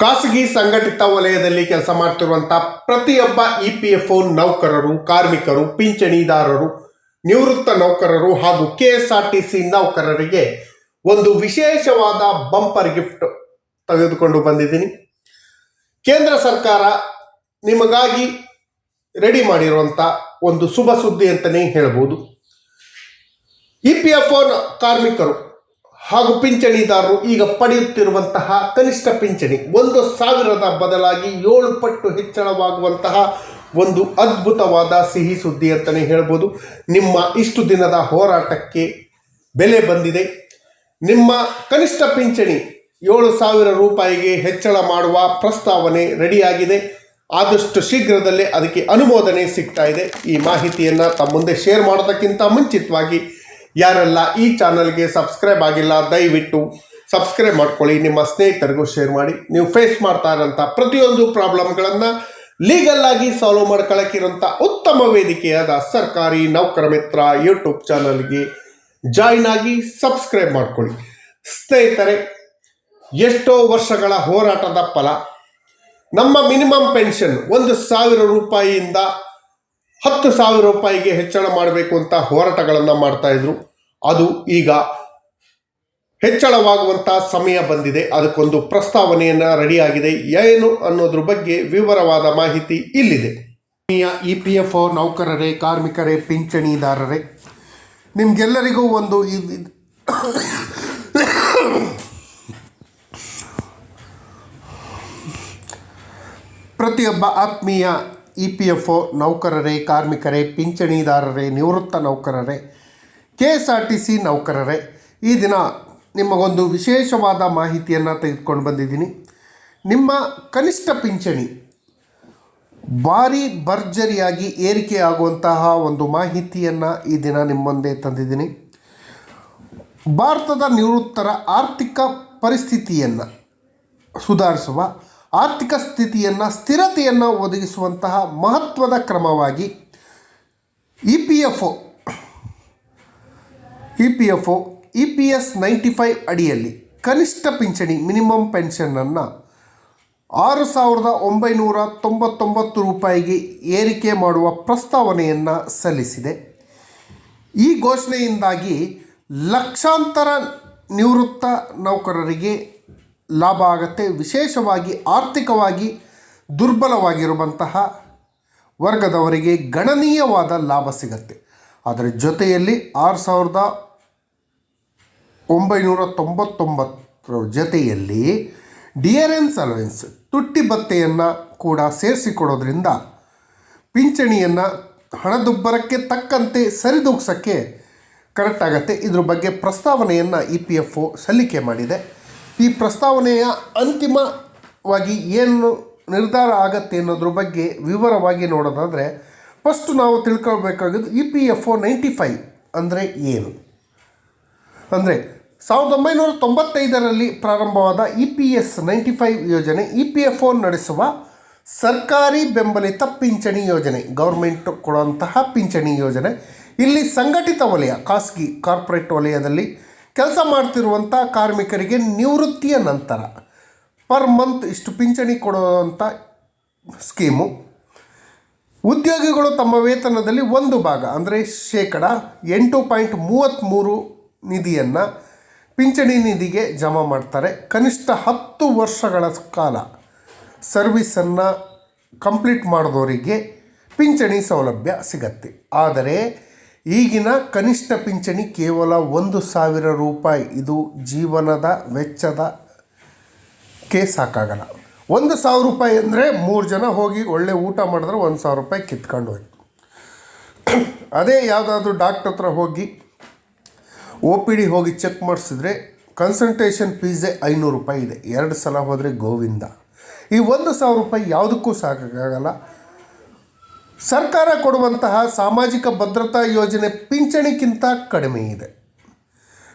ಖಾಸಗಿ ಸಂಘಟಿತ ವಲಯದಲ್ಲಿ ಕೆಲಸ ಮಾಡ್ತಿರುವಂಥ ಪ್ರತಿಯೊಬ್ಬ ಇ ಪಿ ಎಫ್ ಒ ನೌಕರರು, ಕಾರ್ಮಿಕರು, ಪಿಂಚಣಿದಾರರು, ನಿವೃತ್ತ ನೌಕರರು ಹಾಗೂ K S R T C ನೌಕರರಿಗೆ ಒಂದು ವಿಶೇಷವಾದ ಬಂಪರ್ ಗಿಫ್ಟ್ ತೆಗೆದುಕೊಂಡು ಬಂದಿದ್ದೀನಿ. ಕೇಂದ್ರ ಸರ್ಕಾರ ನಿಮಗಾಗಿ ರೆಡಿ ಮಾಡಿರುವಂಥ ಒಂದು ಶುಭ ಸುದ್ದಿ ಅಂತಲೇ ಹೇಳ್ಬೋದು. ಇ ಪಿ ಎಫ್ ಒ ಕಾರ್ಮಿಕರು ಹಾಗೂ ಪಿಂಚಣಿದಾರರು ಈಗ ಪಡೆಯುತ್ತಿರುವಂತಹ ಕನಿಷ್ಠ ಪಿಂಚಣಿ ಒಂದು ಸಾವಿರದ ಬದಲಾಗಿ ಏಳು ಪಟ್ಟು ಹೆಚ್ಚಳವಾಗುವಂತಹ ಒಂದು ಅದ್ಭುತವಾದ ಸಿಹಿ ಸುದ್ದಿ ಅಂತಲೇ ಹೇಳ್ಬೋದು. ನಿಮ್ಮ ಇಷ್ಟು ದಿನದ ಹೋರಾಟಕ್ಕೆ ಬೆಲೆ ಬಂದಿದೆ. ನಿಮ್ಮ ಕನಿಷ್ಠ ಪಿಂಚಣಿ ಏಳು ಸಾವಿರ ರೂಪಾಯಿಗೆ ಹೆಚ್ಚಳ ಮಾಡುವ ಪ್ರಸ್ತಾವನೆ ರೆಡಿಯಾಗಿದೆ. ಆದಷ್ಟು ಶೀಘ್ರದಲ್ಲೇ ಅದಕ್ಕೆ ಅನುಮೋದನೆ ಸಿಗ್ತಾ ಇದೆ. ಈ ಮಾಹಿತಿಯನ್ನು ತಮ್ಮ ಮುಂದೆ ಶೇರ್ ಮಾಡೋದಕ್ಕಿಂತ ಮುಂಚಿತವಾಗಿ ಯಾರೆಲ್ಲ ಈ ಚಾನಲ್ಗೆ ಸಬ್ಸ್ಕ್ರೈಬ್ ಆಗಿಲ್ಲ, ದಯವಿಟ್ಟು ಸಬ್ಸ್ಕ್ರೈಬ್ ಮಾಡ್ಕೊಳ್ಳಿ. ನಿಮ್ಮ ಸ್ನೇಹಿತರಿಗೂ ಶೇರ್ ಮಾಡಿ. ನೀವು ಫೇಸ್ ಮಾಡ್ತಾ ಇರೋಂಥ ಪ್ರತಿಯೊಂದು ಪ್ರಾಬ್ಲಮ್ಗಳನ್ನು ಲೀಗಲ್ ಸಾಲ್ವ್ ಮಾಡ್ಕೊಳ್ಳೋಕ್ಕಿರೋಂಥ ಉತ್ತಮ ವೇದಿಕೆಯಾದ ಸರ್ಕಾರಿ ನೌಕರ ಮಿತ್ರ ಯೂಟ್ಯೂಬ್ ಚಾನಲ್ಗೆ ಜಾಯಿನ್ ಆಗಿ ಸಬ್ಸ್ಕ್ರೈಬ್ ಮಾಡ್ಕೊಳ್ಳಿ. ಸ್ನೇಹಿತರೆ, ಎಷ್ಟೋ ವರ್ಷಗಳ ಹೋರಾಟದ ಫಲ. ನಮ್ಮ ಮಿನಿಮಮ್ ಪೆನ್ಷನ್ ಒಂದು ಸಾವಿರ ರೂಪಾಯಿಯಿಂದ ಹತ್ತು ಸಾವಿರ ರೂಪಾಯಿಗೆ ಹೆಚ್ಚಳ ಮಾಡಬೇಕು ಅಂತ ಹೋರಾಟಗಳನ್ನು ಮಾಡ್ತಾ ಇದ್ರು. ಅದು ಈಗ ಹೆಚ್ಚಳವಾಗುವಂಥ ಸಮಯ ಬಂದಿದೆ. ಅದಕ್ಕೊಂದು ಪ್ರಸ್ತಾವನೆಯನ್ನು ರೆಡಿಯಾಗಿದೆ. ಏನು ಅನ್ನೋದ್ರ ಬಗ್ಗೆ ವಿವರವಾದ ಮಾಹಿತಿ ಇಲ್ಲಿದೆ. ಇ ಪಿ ಎಫ್ ಒ ನೌಕರರೇ, ಕಾರ್ಮಿಕರೇ, ಪಿಂಚಣಿದಾರರೇ, ನಿಮ್ಗೆಲ್ಲರಿಗೂ ಒಂದು ಪ್ರತಿಯೊಬ್ಬ ಆತ್ಮೀಯ ಇ ಪಿ ಎಫ್ ಒ ನೌಕರರೇ, ಕಾರ್ಮಿಕರೇ, ಪಿಂಚಣಿದಾರರೇ, ನಿವೃತ್ತ ನೌಕರರೇ, K S R T C ನೌಕರರೇ. ಈ ದಿನ ನಿಮಗೊಂದು ವಿಶೇಷವಾದ ಮಾಹಿತಿಯನ್ನು ತೆಗೆದುಕೊಂಡು ಬಂದಿದ್ದೀನಿ. ನಿಮ್ಮ ಕನಿಷ್ಠ ಪಿಂಚಣಿ, ಭಾರಿ ಭರ್ಜರಿಯಾಗಿ ಏರಿಕೆ ಆಗುವಂತಹ ಒಂದು ಮಾಹಿತಿಯನ್ನು ಈ ದಿನ ನಿಮ್ಮ ಮುಂದೆ ತಂದಿದ್ದೀನಿ. ಭಾರತದ ನಿವೃತ್ತರ ಆರ್ಥಿಕ ಪರಿಸ್ಥಿತಿಯನ್ನು ಸುಧಾರಿಸುವ ಆರ್ಥಿಕ ಸ್ಥಿತಿಯನ್ನು, ಸ್ಥಿರತೆಯನ್ನು ಒದಗಿಸುವಂತಹ ಮಹತ್ವದ ಕ್ರಮವಾಗಿ E P F O, E P F O, E P S ninety five ಅಡಿಯಲ್ಲಿ ಕನಿಷ್ಠ ಪಿಂಚಣಿ ಮಿನಿಮಮ್ ಪೆನ್ಷನನ್ನು ಆರು ಸಾವಿರದ ಒಂಬೈನೂರ ತೊಂಬತ್ತೊಂಬತ್ತು ರೂಪಾಯಿಗೆ ಏರಿಕೆ ಮಾಡುವ ಪ್ರಸ್ತಾವನೆಯನ್ನು ಸಲ್ಲಿಸಿದೆ. ಈ ಘೋಷಣೆಯಿಂದಾಗಿ ಲಕ್ಷಾಂತರ ನಿವೃತ್ತ ನೌಕರರಿಗೆ ಲಾಭ ಆಗುತ್ತೆ. ವಿಶೇಷವಾಗಿ ಆರ್ಥಿಕವಾಗಿ ದುರ್ಬಲವಾಗಿರುವಂತಹ ವರ್ಗದವರಿಗೆ ಗಣನೀಯವಾದ ಲಾಭ ಸಿಗತ್ತೆ. ಅದರ ಜೊತೆಯಲ್ಲಿ ಆರು ಸಾವಿರದ ಒಂಬೈನೂರ ತೊಂಬತ್ತೊಂಬತ್ತರ ಜೊತೆಯಲ್ಲಿ ಡಿಯರೆನ್ಸ್ ಅಲವೆನ್ಸ್ ತುಟ್ಟಿ ಭತ್ತೆಯನ್ನು ಕೂಡ ಸೇರಿಸಿಕೊಡೋದ್ರಿಂದ ಪಿಂಚಣಿಯನ್ನು ಹಣದುಬ್ಬರಕ್ಕೆ ತಕ್ಕಂತೆ ಸರಿದೂಗ್ಸೋಕ್ಕೆ ಕರೆಕ್ಟ್ ಆಗುತ್ತೆ. ಇದ್ರ ಬಗ್ಗೆ ಪ್ರಸ್ತಾವನೆಯನ್ನು ಇ ಪಿ ಎಫ್ ಒ ಸಲ್ಲಿಕೆ ಮಾಡಿದೆ. ಈ ಪ್ರಸ್ತಾವನೆಯ ಅಂತಿಮವಾಗಿ ಏನು ನಿರ್ಧಾರ ಆಗತ್ತೆ ಅನ್ನೋದ್ರ ಬಗ್ಗೆ ವಿವರವಾಗಿ ನೋಡೋದಾದರೆ ಫಸ್ಟ್ ನಾವು ತಿಳ್ಕೊಳ್ಬೇಕಾಗಿದ್ದು E P F O ninety five ಅಂದರೆ ಏನು? ಅಂದರೆ ಸಾವಿರದ ಒಂಬೈನೂರ ತೊಂಬತ್ತೈದರಲ್ಲಿ ಪ್ರಾರಂಭವಾದ E P S ninety five ಯೋಜನೆ ಇ ಪಿ ಎಫ್ ಒ ನಡೆಸುವ ಸರ್ಕಾರಿ ಬೆಂಬಲಿತ ಪಿಂಚಣಿ ಯೋಜನೆ ಗೌರ್ಮೆಂಟ್ ಕೊಡುವಂತಹ ಪಿಂಚಣಿ ಯೋಜನೆ. ಇಲ್ಲಿ ಸಂಘಟಿತ ವಲಯ, ಖಾಸಗಿ ಕಾರ್ಪೊರೇಟ್ ವಲಯದಲ್ಲಿ ಕೆಲಸ ಮಾಡ್ತಿರುವಂಥ ಕಾರ್ಮಿಕರಿಗೆ ನಿವೃತ್ತಿಯ ನಂತರ ಪರ್ ಮಂತ್ ಇಷ್ಟು ಪಿಂಚಣಿ ಕೊಡುವಂಥ ಸ್ಕೀಮು ಉದ್ಯೋಗಿಗಳು ತಮ್ಮ ವೇತನದಲ್ಲಿ ಒಂದು ಭಾಗ, ಅಂದರೆ ಶೇಕಡ ಎಂಟು ಪಾಯಿಂಟ್ ಮೂವತ್ತ್ಮೂರು ನಿಧಿಯನ್ನು ಪಿಂಚಣಿ ನಿಧಿಗೆ ಜಮಾ ಮಾಡ್ತಾರೆ. ಕನಿಷ್ಠ ಹತ್ತು ವರ್ಷಗಳ ಕಾಲ ಸರ್ವಿಸನ್ನು ಕಂಪ್ಲೀಟ್ ಮಾಡಿದವರಿಗೆ ಪಿಂಚಣಿ ಸೌಲಭ್ಯ ಸಿಗತ್ತೆ. ಆದರೆ ಈಗಿನ ಕನಿಷ್ಠ ಪಿಂಚಣಿ ಕೇವಲ ಒಂದು ಸಾವಿರ ರೂಪಾಯಿ. ಇದು ಜೀವನದ ವೆಚ್ಚದ ಕೇ ಸಾಕಾಗಲ್ಲ. ಒಂದು ಸಾವಿರ ರೂಪಾಯಿ ಅಂದರೆ ಮೂರು ಜನ ಹೋಗಿ ಒಳ್ಳೆ ಊಟ ಮಾಡಿದ್ರೆ ಒಂದು ಸಾವಿರ ರೂಪಾಯಿ ಕಿತ್ಕೊಂಡು ಹೋಯ್ತು ಅದೇ ಯಾವುದಾದ್ರೂ ಡಾಕ್ಟ್ರ್ ಹತ್ರ ಹೋಗಿ ಒ ಪಿ ಡಿ ಹೋಗಿ ಚೆಕ್ ಮಾಡಿಸಿದ್ರೆ ಕನ್ಸಲ್ಟೇಷನ್ ಫೀಸೇ ಐನೂರು ರೂಪಾಯಿ ಇದೆ. ಎರಡು ಸಲ ಹೋದರೆ ಗೋವಿಂದ. ಈ ಒಂದು ಸಾವಿರ ರೂಪಾಯಿ ಯಾವುದಕ್ಕೂ ಸಾಕಾಗಲ್ಲ. ಸರ್ಕಾರ ಕೊಡುವಂತಹ ಸಾಮಾಜಿಕ ಭದ್ರತಾ ಯೋಜನೆ ಪಿಂಚಣಿಗಿಂತ ಕಡಿಮೆ ಇದೆ.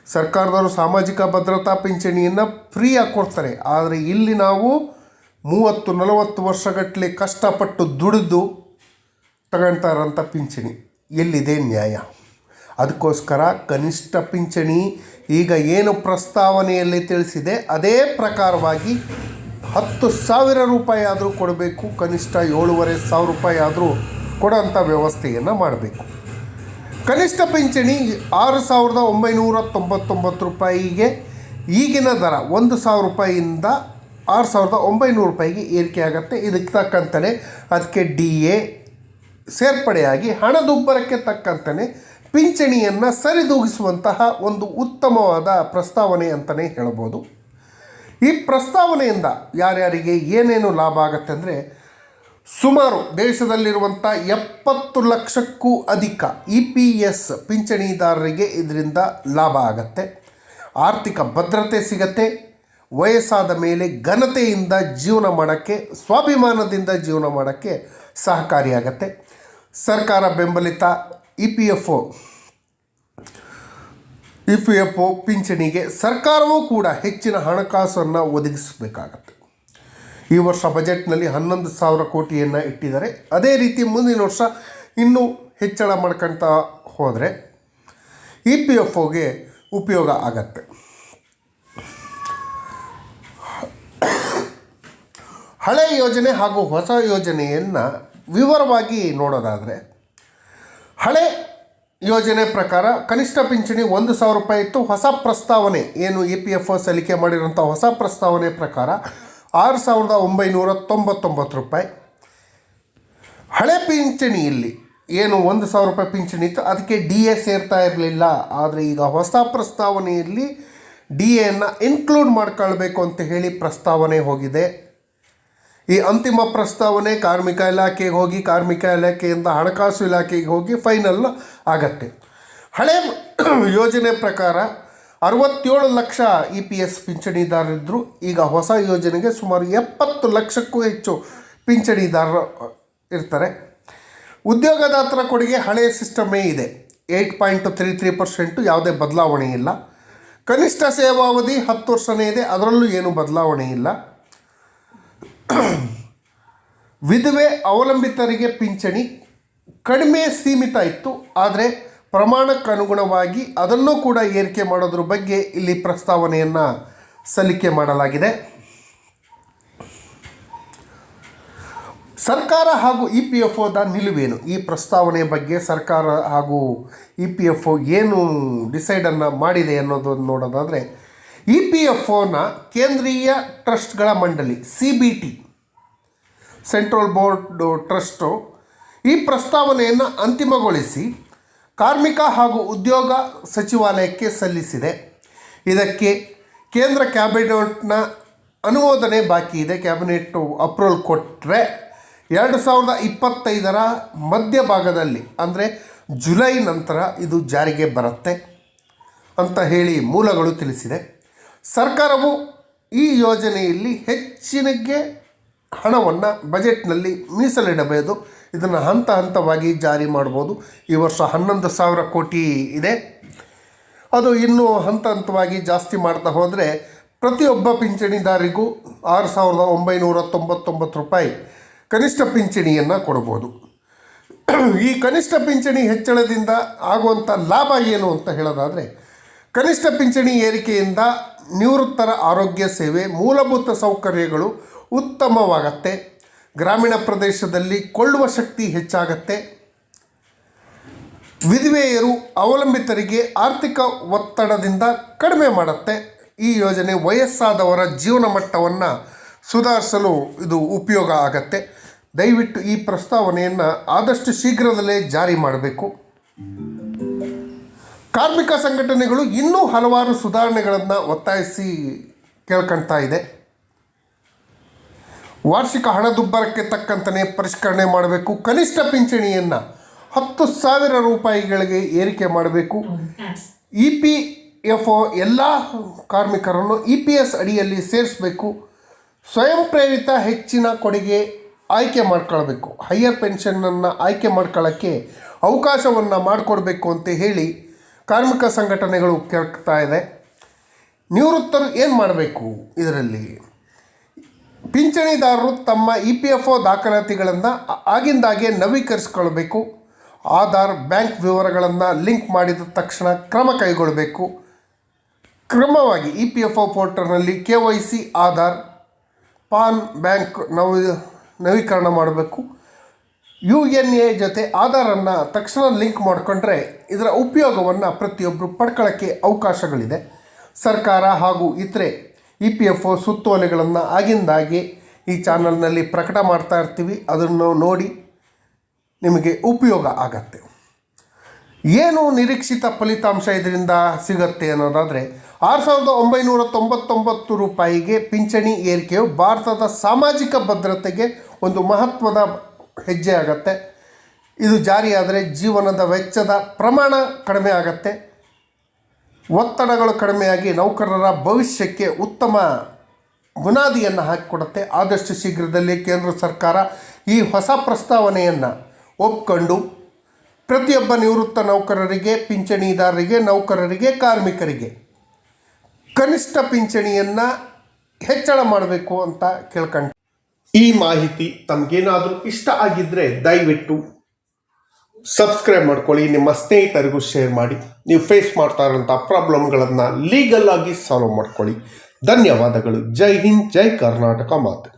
ಸರ್ಕಾರದವರು ಸಾಮಾಜಿಕ ಭದ್ರತಾ ಪಿಂಚಣಿಯನ್ನು ಫ್ರೀಯಾಗಿ ಕೊಡ್ತಾರೆ. ಆದರೆ ಇಲ್ಲಿ ನಾವು ಮೂವತ್ತು, ನಲವತ್ತು ವರ್ಷಗಟ್ಟಲೆ ಕಷ್ಟಪಟ್ಟು ದುಡಿದು ತಗೊಳ್ತಾ ಇರೋಂಥ ಪಿಂಚಣಿ. ಎಲ್ಲಿದೆ ನ್ಯಾಯ? ಅದಕ್ಕೋಸ್ಕರ ಕನಿಷ್ಠ ಪಿಂಚಣಿ ಈಗ ಏನು ಪ್ರಸ್ತಾವನೆಯಲ್ಲಿ ತಿಳಿಸಿದೆ, ಅದೇ ಪ್ರಕಾರವಾಗಿ ಹತ್ತು ಸಾವಿರ ರೂಪಾಯಿ ಆದರೂ ಕೊಡಬೇಕು, ಕನಿಷ್ಠ ಏಳುವರೆ ಸಾವಿರ ರೂಪಾಯಿ ಆದರೂ ಕೊಡೋಂಥ ವ್ಯವಸ್ಥೆಯನ್ನು ಮಾಡಬೇಕು. ಕನಿಷ್ಠ ಪಿಂಚಣಿ ಆರು ಸಾವಿರದ ಒಂಬೈನೂರ ತೊಂಬತ್ತೊಂಬತ್ತು ರೂಪಾಯಿಗೆ ಈಗಿನ ದರ ಒಂದು ಸಾವಿರ ರೂಪಾಯಿಯಿಂದ ಆರು ಸಾವಿರದ ಒಂಬೈನೂರು ರೂಪಾಯಿಗೆ ಏರಿಕೆ ಆಗುತ್ತೆ. ಇದಕ್ಕೆ ತಕ್ಕಂತಲೇ ಅದಕ್ಕೆ ಡಿ ಎ ಸೇರ್ಪಡೆಯಾಗಿ ಹಣದುಬ್ಬರಕ್ಕೆ ತಕ್ಕಂತಲೇ ಪಿಂಚಣಿಯನ್ನು ಸರಿದೂಗಿಸುವಂತಹ ಒಂದು ಉತ್ತಮವಾದ ಪ್ರಸ್ತಾವನೆ ಅಂತಲೇ ಹೇಳ್ಬೋದು. ಈ ಪ್ರಸ್ತಾವನೆಯಿಂದ ಯಾರ್ಯಾರಿಗೆ ಏನೇನು ಲಾಭ ಆಗುತ್ತೆ ಅಂದರೆ ಸುಮಾರು ದೇಶದಲ್ಲಿರುವಂಥ ಎಪ್ಪತ್ತು ಲಕ್ಷಕ್ಕೂ ಅಧಿಕ ಇ ಪಿ ಎಸ್ ಪಿಂಚಣಿದಾರರಿಗೆ ಇದರಿಂದ ಲಾಭ ಆಗತ್ತೆ. ಆರ್ಥಿಕ ಭದ್ರತೆ ಸಿಗತ್ತೆ. ವಯಸ್ಸಾದ ಮೇಲೆ ಘನತೆಯಿಂದ ಜೀವನ ಮಾಡೋಕ್ಕೆ, ಸ್ವಾಭಿಮಾನದಿಂದ ಜೀವನ ಮಾಡೋಕ್ಕೆ ಸಹಕಾರಿಯಾಗತ್ತೆ. ಸರ್ಕಾರ ಬೆಂಬಲಿತ E P F O E P F O ಪಿಂಚಣಿಗೆ ಸರ್ಕಾರವೂ ಕೂಡ ಹೆಚ್ಚಿನ ಹಣಕಾಸನ್ನು ಒದಗಿಸಬೇಕಾಗತ್ತೆ. ಈ ವರ್ಷ ಬಜೆಟ್ನಲ್ಲಿ ಹನ್ನೊಂದು ಸಾವಿರ ಕೋಟಿಯನ್ನು ಇಟ್ಟಿದ್ದಾರೆ. ಅದೇ ರೀತಿ ಮುಂದಿನ ವರ್ಷ ಇನ್ನೂ ಹೆಚ್ಚಳ ಮಾಡ್ಕೊಳ್ತಾ ಹೋದರೆ ಇ ಪಿ ಎಫ್ ಒಗೆ ಉಪಯೋಗ ಆಗತ್ತೆ. ಹಳೆ ಯೋಜನೆ ಹಾಗೂ ಹೊಸ ಯೋಜನೆಯನ್ನು ವಿವರವಾಗಿ ನೋಡೋದಾದರೆ, ಹಳೆ ಯೋಜನೆ ಪ್ರಕಾರ ಕನಿಷ್ಠ ಪಿಂಚಣಿ ಒಂದು ಸಾವಿರ ರೂಪಾಯಿ ಇತ್ತು. ಹೊಸ ಪ್ರಸ್ತಾವನೆ, ಏನು ಇ ಪಿ ಎಫ್ ಒ ಸಲ್ಲಿಕೆ ಮಾಡಿರೋಂಥ ಹೊಸ ಪ್ರಸ್ತಾವನೆ ಪ್ರಕಾರ ಆರು ಸಾವಿರದ ಒಂಬೈನೂರ ತೊಂಬತ್ತೊಂಬತ್ತು ರೂಪಾಯಿ. ಹಳೆ ಪಿಂಚಣಿಯಲ್ಲಿ ಏನು ಒಂದು ಸಾವಿರ ರೂಪಾಯಿ ಪಿಂಚಣಿ ಇತ್ತು. ಅದಕ್ಕೆ ಡಿ ಎ ಸೇರ್ತಾ ಇರಲಿಲ್ಲ. ಆದರೆ ಈಗ ಹೊಸ ಪ್ರಸ್ತಾವನೆಯಲ್ಲಿ ಡಿ ಎನ್ನು ಇನ್ಕ್ಲೂಡ್ ಮಾಡ್ಕೊಳ್ಬೇಕು ಅಂತ ಹೇಳಿ ಪ್ರಸ್ತಾವನೆ ಹೋಗಿದೆ. ಈ ಅಂತಿಮ ಪ್ರಸ್ತಾವನೆ ಕಾರ್ಮಿಕ ಇಲಾಖೆಗೆ ಹೋಗಿ, ಕಾರ್ಮಿಕ ಇಲಾಖೆಯಿಂದ ಹಣಕಾಸು ಇಲಾಖೆಗೆ ಹೋಗಿ ಫೈನಲ್ ಆಗತ್ತೆ. ಹಳೆ ಯೋಜನೆ ಪ್ರಕಾರ ಅರವತ್ತೇಳು ಲಕ್ಷ ಇ ಪಿ ಎಸ್ ಪಿಂಚಣಿದಾರರಿದ್ದರು ಈಗ ಹೊಸ ಯೋಜನೆಗೆ ಸುಮಾರು ಎಪ್ಪತ್ತು ಲಕ್ಷಕ್ಕೂ ಹೆಚ್ಚು ಪಿಂಚಣಿದಾರರು ಇರ್ತಾರೆ. ಉದ್ಯೋಗದಾತರ ಕೊಡುಗೆ ಹಳೆಯ ಸಿಸ್ಟಮೇ ಇದೆ. Eight point three three percent ಯಾವುದೇ ಬದಲಾವಣೆ ಇಲ್ಲ. ಕನಿಷ್ಠ ಸೇವಾವಧಿ ಹತ್ತು ವರ್ಷನೇ ಇದೆ. ಅದರಲ್ಲೂ ಏನು ಬದಲಾವಣೆ ಇಲ್ಲ. ವಿಧವೆ ಅವಲಂಬಿತರಿಗೆ ಪಿಂಚಣಿ ಕಡಿಮೆ ಸೀಮಿತ ಇತ್ತು, ಆದರೆ ಪ್ರಮಾಣಕ್ಕನುಗುಣವಾಗಿ ಅದನ್ನು ಕೂಡ ಏರಿಕೆ ಮಾಡೋದ್ರ ಬಗ್ಗೆ ಇಲ್ಲಿ ಪ್ರಸ್ತಾವನೆಯನ್ನು ಸಲ್ಲಿಕೆ ಮಾಡಲಾಗಿದೆ. ಸರ್ಕಾರ ಹಾಗೂ ಇ ಪಿ ಎಫ್ ಒದ ನಿಲುವೇನು? ಈ ಪ್ರಸ್ತಾವನೆ ಬಗ್ಗೆ ಸರ್ಕಾರ ಹಾಗೂ ಇ ಪಿ ಎಫ್ ಒ ಏನು ಡಿಸೈಡನ್ನು ಮಾಡಿದೆ ಅನ್ನೋದನ್ನು ನೋಡೋದಾದರೆ ಇ ಪಿ ಎಫ್ ಒನ ಕೇಂದ್ರೀಯ ಟ್ರಸ್ಟ್ಗಳ ಮಂಡಳಿ, C B T. Central board trust ಈ ಪ್ರಸ್ತಾವನೆಯನ್ನು ಅಂತಿಮಗೊಳಿಸಿ ಕಾರ್ಮಿಕ ಹಾಗೂ ಉದ್ಯೋಗ ಸಚಿವಾಲಯಕ್ಕೆ ಸಲ್ಲಿಸಿದೆ. ಇದಕ್ಕೆ ಕೇಂದ್ರ ಕ್ಯಾಬಿನೆಟ್ನ ಅನುಮೋದನೆ ಬಾಕಿ ಇದೆ. ಕ್ಯಾಬಿನೆಟ್ಟು ಅಪ್ರೂವಲ್ ಕೊಟ್ಟರೆ ಎರಡು ಸಾವಿರದ ಇಪ್ಪತ್ತೈದರ ಮಧ್ಯಭಾಗದಲ್ಲಿ ಅಂದರೆ ಜುಲೈ ನಂತರ ಇದು ಜಾರಿಗೆ ಬರುತ್ತೆ ಅಂತ ಹೇಳಿ ಮೂಲಗಳು ತಿಳಿಸಿದೆ. ಸರ್ಕಾರವು ಈ ಯೋಜನೆಯಲ್ಲಿ ಹೆಚ್ಚಿನಗೆ ಹಣವನ್ನು ಬಜೆಟ್ನಲ್ಲಿ ಮೀಸಲಿಡಬಹುದು. ಇದನ್ನು ಹಂತ ಹಂತವಾಗಿ ಜಾರಿ ಮಾಡ್ಬೋದು ಈ ವರ್ಷ ಹನ್ನೊಂದು ಸಾವಿರ ಕೋಟಿ ಇದೆ. ಅದು ಇನ್ನೂ ಹಂತ ಹಂತವಾಗಿ ಜಾಸ್ತಿ ಮಾಡ್ತಾ ಹೋದರೆ ಪ್ರತಿಯೊಬ್ಬ ಪಿಂಚಣಿದಾರಿಗೂ ಆರು ಸಾವಿರದ ಒಂಬೈನೂರ ತೊಂಬತ್ತೊಂಬತ್ತು ರೂಪಾಯಿ ಕನಿಷ್ಠ ಪಿಂಚಣಿಯನ್ನು ಕೊಡ್ಬೋದು ಈ ಕನಿಷ್ಠ ಪಿಂಚಣಿ ಹೆಚ್ಚಳದಿಂದ ಆಗುವಂಥ ಲಾಭ ಏನು ಅಂತ ಹೇಳೋದಾದರೆ, ಕನಿಷ್ಠ ಪಿಂಚಣಿ ಏರಿಕೆಯಿಂದ ನಿವೃತ್ತರ ಆರೋಗ್ಯ ಸೇವೆ, ಮೂಲಭೂತ ಸೌಕರ್ಯಗಳು ಉತ್ತಮವಾಗತ್ತೆ. ಗ್ರಾಮೀಣ ಪ್ರದೇಶದಲ್ಲಿ ಕೊಳ್ಳುವ ಶಕ್ತಿ ಹೆಚ್ಚಾಗತ್ತೆ. ವಿಧವೆಯರು ಅವಲಂಬಿತರಿಗೆ ಆರ್ಥಿಕ ಒತ್ತಡದಿಂದ ಕಡಿಮೆ ಮಾಡುತ್ತೆ. ಈ ಯೋಜನೆ ವಯಸ್ಸಾದವರ ಜೀವನ ಮಟ್ಟವನ್ನು ಸುಧಾರಿಸಲು ಇದು ಉಪಯೋಗ ಆಗತ್ತೆ. ದಯವಿಟ್ಟು ಈ ಪ್ರಸ್ತಾವನೆಯನ್ನು ಆದಷ್ಟು ಶೀಘ್ರದಲ್ಲೇ ಜಾರಿ ಮಾಡಬೇಕು. ಕಾರ್ಮಿಕ ಸಂಘಟನೆಗಳು ಇನ್ನೂ ಹಲವಾರು ಸುಧಾರಣೆಗಳನ್ನು ಒತ್ತಾಯಿಸಿ ಕೇಳ್ಕೊಳ್ತಾ ಇದೆ. ವಾರ್ಷಿಕ ಹಣದುಬ್ಬರಕ್ಕೆ ತಕ್ಕಂತಲೇ ಪರಿಷ್ಕರಣೆ ಮಾಡಬೇಕು. ಕನಿಷ್ಠ ಪಿಂಚಣಿಯನ್ನು ಹತ್ತು ಸಾವಿರ ರೂಪಾಯಿಗಳಿಗೆ ಏರಿಕೆ ಮಾಡಬೇಕು. ಇ ಪಿ ಎಫ್ ಒ ಎಲ್ಲ ಕಾರ್ಮಿಕರನ್ನು ಇ ಪಿ ಎಸ್ ಅಡಿಯಲ್ಲಿ ಸೇರಿಸಬೇಕು. ಸ್ವಯಂ ಪ್ರೇರಿತ ಹೆಚ್ಚಿನ ಕೊಡುಗೆ ಆಯ್ಕೆ ಮಾಡ್ಕೊಳ್ಬೇಕು. ಹೈಯರ್ ಪೆನ್ಷನನ್ನು ಆಯ್ಕೆ ಮಾಡ್ಕೊಳ್ಳೋಕ್ಕೆ ಅವಕಾಶವನ್ನು ಮಾಡಿಕೊಡ್ಬೇಕು ಅಂತ ಹೇಳಿ ಕಾರ್ಮಿಕ ಸಂಘಟನೆಗಳು ಕೇಳ್ತಾ ಇದೆ. ನಿವೃತ್ತರು ಏನು ಮಾಡಬೇಕು ಇದರಲ್ಲಿ? ಪಿಂಚಣಿದಾರರು ತಮ್ಮ ಇ ಪಿ ಎಫ್ ಒ ದಾಖಲಾತಿಗಳನ್ನು ಆಗಿಂದಾಗೆ ನವೀಕರಿಸ್ಕೊಳ್ಬೇಕು ಆಧಾರ್, ಬ್ಯಾಂಕ್ ವಿವರಗಳನ್ನು ಲಿಂಕ್ ಮಾಡಿದ ತಕ್ಷಣ ಕ್ರಮ ಕೈಗೊಳ್ಳಬೇಕು. ಕ್ರಮವಾಗಿ ಇ ಪಿ ಎಫ್ ಒ ಪೋರ್ಟಲ್ನಲ್ಲಿ K Y C, Aadhaar, PAN bank ನವ ನವೀಕರಣ ಮಾಡಬೇಕು. ಯು ಎನ್ ಎ ಜೊತೆ ಆಧಾರನ್ನು ತಕ್ಷಣ ಲಿಂಕ್ ಮಾಡಿಕೊಂಡ್ರೆ ಇದರ ಉಪಯೋಗವನ್ನು ಪ್ರತಿಯೊಬ್ಬರು ಪಡ್ಕೊಳ್ಳೋಕ್ಕೆ ಅವಕಾಶಗಳಿದೆ. ಸರ್ಕಾರ ಹಾಗೂ ಇತರೆ ಇ ಪಿ ಎಫ್ ಒ ಸುತ್ತೋಲೆಗಳನ್ನು ಆಗಿಂದಾಗಿ ಈ ಚಾನಲ್ನಲ್ಲಿ ಪ್ರಕಟ ಮಾಡ್ತಾ ಇರ್ತೀವಿ. ಅದನ್ನು ನೋಡಿ ನಿಮಗೆ ಉಪಯೋಗ ಆಗತ್ತೆ. ಏನು ನಿರೀಕ್ಷಿತ ಫಲಿತಾಂಶ ಇದರಿಂದ ಸಿಗತ್ತೆ ಅನ್ನೋದಾದರೆ, ಆರು ಸಾವಿರದ ಒಂಬೈನೂರ ತೊಂಬತ್ತೊಂಬತ್ತು ರೂಪಾಯಿಗೆ ಪಿಂಚಣಿ ಏರಿಕೆಯು ಭಾರತದ ಸಾಮಾಜಿಕ ಭದ್ರತೆಗೆ ಒಂದು ಮಹತ್ವದ ಹೆಜ್ಜೆ ಆಗತ್ತೆ. ಇದು ಜಾರಿಯಾದರೆ ಜೀವನದ ವೆಚ್ಚದ ಪ್ರಮಾಣ ಕಡಿಮೆ ಆಗತ್ತೆ. ಒತ್ತಡಗಳು ಕಡಿಮೆಯಾಗಿ ನೌಕರರ ಭವಿಷ್ಯಕ್ಕೆ ಉತ್ತಮ ಬುನಾದಿಯನ್ನು ಹಾಕಿಕೊಡುತ್ತೆ. ಆದಷ್ಟು ಶೀಘ್ರದಲ್ಲಿ ಕೇಂದ್ರ ಸರ್ಕಾರ ಈ ಹೊಸ ಪ್ರಸ್ತಾವನೆಯನ್ನು ಒಪ್ಕೊಂಡು ಪ್ರತಿಯೊಬ್ಬ ನಿವೃತ್ತ ನೌಕರರಿಗೆ, ಪಿಂಚಣಿದಾರರಿಗೆ, ನೌಕರರಿಗೆ, ಕಾರ್ಮಿಕರಿಗೆ ಕನಿಷ್ಠ ಪಿಂಚಣಿಯನ್ನು ಹೆಚ್ಚಳ ಮಾಡಬೇಕು ಅಂತ ಕೇಳ್ಕೊಂಡು ಈ ಮಾಹಿತಿ ತಮಗೇನಾದರೂ ಇಷ್ಟ ಆಗಿದ್ದರೆ ದಯವಿಟ್ಟು ಸಬ್ಸ್ಕ್ರೈಬ್ ಮಾಡ್ಕೊಳ್ಳಿ, ನಿಮ್ಮ ಸ್ನೇಹಿತರಿಗೂ ಶೇರ್ ಮಾಡಿ. ನೀವು ಫೇಸ್ ಮಾಡ್ತಾ ಇರೋಂಥ ಪ್ರಾಬ್ಲಮ್ಗಳನ್ನು ಲೀಗಲ್ ಆಗಿ ಸಾಲ್ವ್ ಮಾಡ್ಕೊಳ್ಳಿ. ಧನ್ಯವಾದಗಳು. ಜೈ ಹಿಂದ್, ಜೈ ಕರ್ನಾಟಕ ಮಾತು.